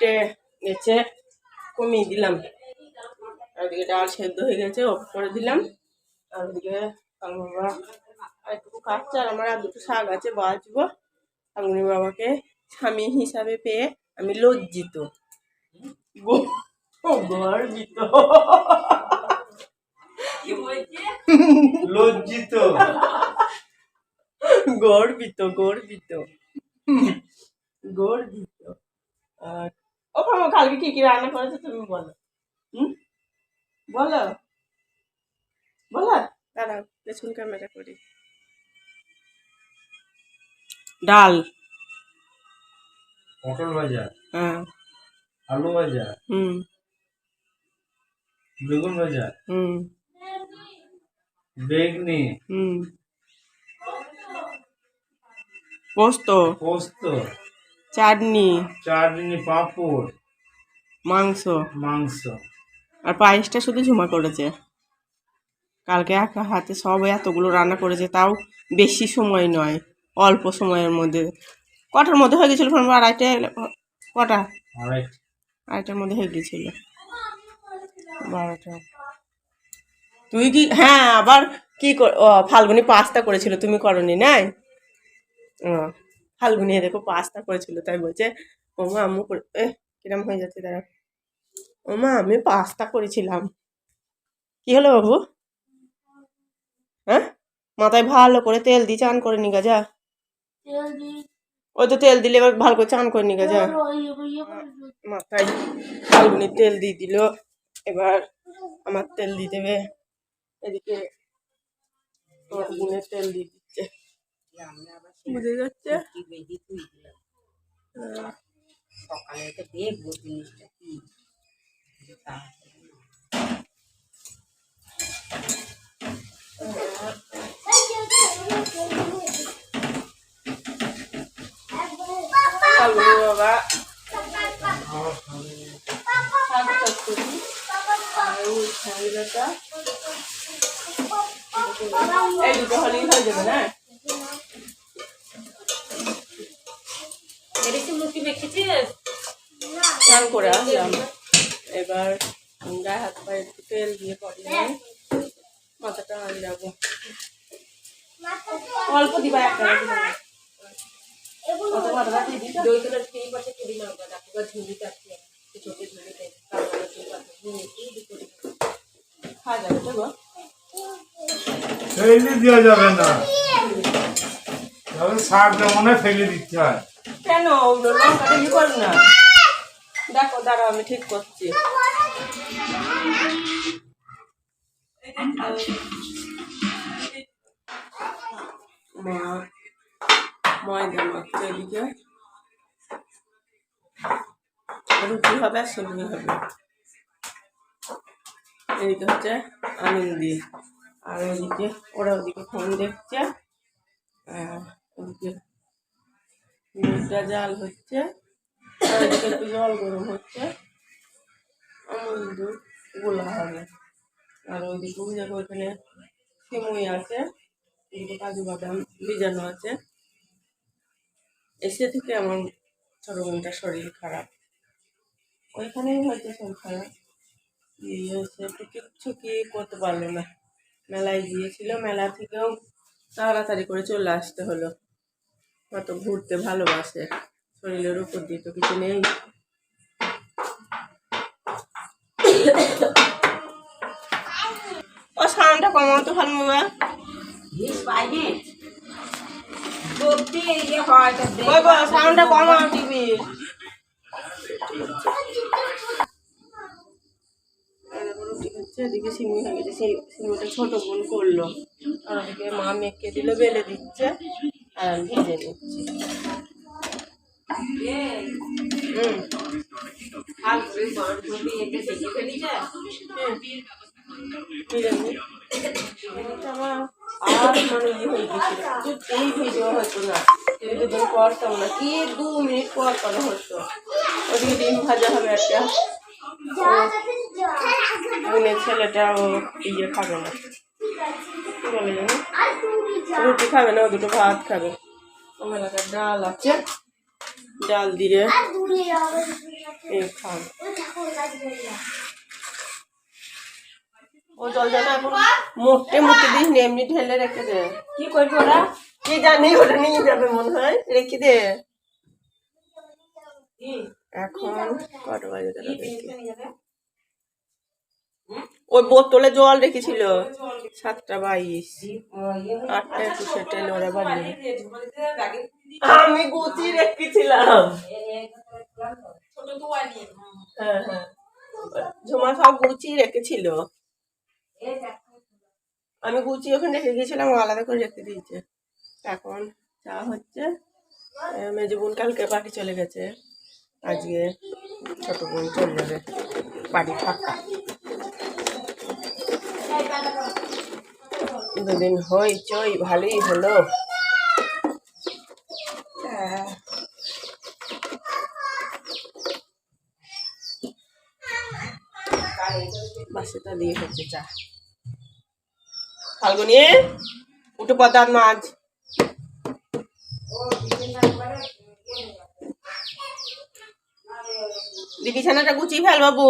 ফুটে গেছে কমিয়ে দিলাম। আর ওদিকে ডাল সেদ্ধ হয়ে গেছে অফ করে দিলাম। আর ওদিকে বাবা আর একটু কাটছে আর আমার আর দুটো শাক আছে বাঁচবো। ফাল্গুনি বাবাকে স্বামী হিসাবে পেয়ে আমি লজ্জিত। গর্বিত। লজ্জিত। গর্বিত গর্বিত। গর্বিত। আর ও মামা কালকে কি কি রান্না করেছ তুমি বলো। হুম? বলো। বলো। দাঁড়াও পেছন ক্যামেরা করি। ডাল। পটল ভাজা। হ্যাঁ। আলু ভাজা। হুম। বেগুন ভাজা। হুম। বেগনি। হুম। পোস্ত। পোস্ত। চাটনি। চাটনি পাঁপড়। মাংস। মাংস। আর পায়েসটা শুধু ঝুমা করেছে। কালকে একা হাতে সব এতগুলো রান্না করেছে তাও বেশি সময় নয় অল্প সময়ের মধ্যে। কটার মধ্যে হয়ে গেছিল ফোন? আড়াইটে কটা? আড়াই আড়াইটার মধ্যে হয়ে গেছিল। বারোটা। তুই কি হ্যাঁ আবার কি ফাল্গুনি পাস্তা করেছিল তুমি করনি নাই? ও। ফাল্গুনি এ দেখো পাস্তা করেছিল তাই বলছে ওমা আম্মু করে কিরম হয়ে যাচ্ছে দাঁড়া ওমা আমি পাস্তা করেছিলাম। কি হলো বাবু? হ্যাঁ? মাথায় ভালো করে তেল দিয়ে চান করে নিগা যা। ওই তো তেল দিলে এবার ভালো করে চান করে নিগা যা। মাথায় ফাল্গুনি তেল দিয়ে দিল এবার আমার তেল দিয়ে দেবে এদিকে আমার বোনের তেল দিয়ে দিচ্ছে। বুঝে যাচ্ছে। আহ, সকালে তো দেখব জিনিসটা কি। বাবা। এই দুটো হলেই হয়ে যাবে না? স্নান করে আসলাম। এবার গায়ে হাত পায়ে একটু তেল দিয়ে পরে মাথাটা আন যাব অল্প দিবা একটা না। অত দই সেই পাশে ডাকুবা কাটছে ছোটো খাওয়া যাবে তো গো? ফেলে দেওয়া যাবে না। তবে মনে হয় ফেলে দিতে হয়। কেন ওগুলো লঙ্কাটা ই করো না। দেখো, দাঁড়াও, আমি ঠিক করছি। মা ময়দা মাখছে এদিকে। রুটি হবে আর সেমনি হবে। এদিকে হচ্ছে আনন্দি আর ওদিকে ওরা ওদিকে ফোন দেখছে। আর ওদিকে দুধটা জাল হচ্ছে একটু জল গরম হচ্ছে, আমুল দুধ গোলা হবে। আর ওইদিকে ওই দেখো ওইখানে সিমুই আছে এদিকে কাজু বাদাম ভিজানো আছে। এসে থেকে আমার ছোটো শরীর খারাপ। ওইখানেই হয়তো শরীর খারাপ। দিয়ে সে একটু কিচ্ছু কি করতে পারল না। মেলায় গিয়েছিল, মেলা থেকেও তাড়াতাড়ি করে চলে আসতে হলো। কত ঘুরতে ভালোবাসে। শরীরের উপর দিয়ে তো কিছু নেই। ও সাউন্ডটা কমাও তো ভালো কমাও টিভি। গেছে, সেই সিমুইটা বোন করল। আর ওদিকে মা মেখে দিল, বেলে দিচ্ছে। ভেজে নিচ্ছি আর মানে ইয়ে হয়ে গেছিল এই ভিডিও হতো না দুদিন করতাম না কি দু মিনিট পর করা হতো ওদিকে ডিম ভাজা হবে একটা ছেলেটা ইয়ে খাবে না কি বলে জানো রুটি খাবে না ও দুটো ভাত খাবে। আমার ডাল আছে। ডাল দিয়ে খান ও জল জানা এখন মোটে মুখে দিস এমনি ঢেলে রেখে দে। কি করব ওরা? কি জানি ওটা নিয়ে যাবে মনে হয়। রেখে দে। এখন কত বাজে ওই বোতলে জল রেখেছিল। সাতটা বাইশ। আটটা একুশে টেল ওরা বাড়ি আমি গুচি রেখেছিলাম। হ্যাঁ হ্যাঁ। ঝুমা সব গুছিয়ে রেখেছিল। আমি গুছিয়ে ওখানে রেখে গেছিলাম ও আলাদা করে রেখে দিয়েছে। এখন চা হচ্ছে মেজো বোন কালকে বাড়ি চলে গেছে। আজকে ছোট বোন চলে যাবে। বাড়ি ফাঁকা। দুদিন হইচই, ভালোই হলো। দিয়ে হচ্ছে চা উঠে পদার মাছ দি বিছানাটা গুছিয়ে ফেল বাবু।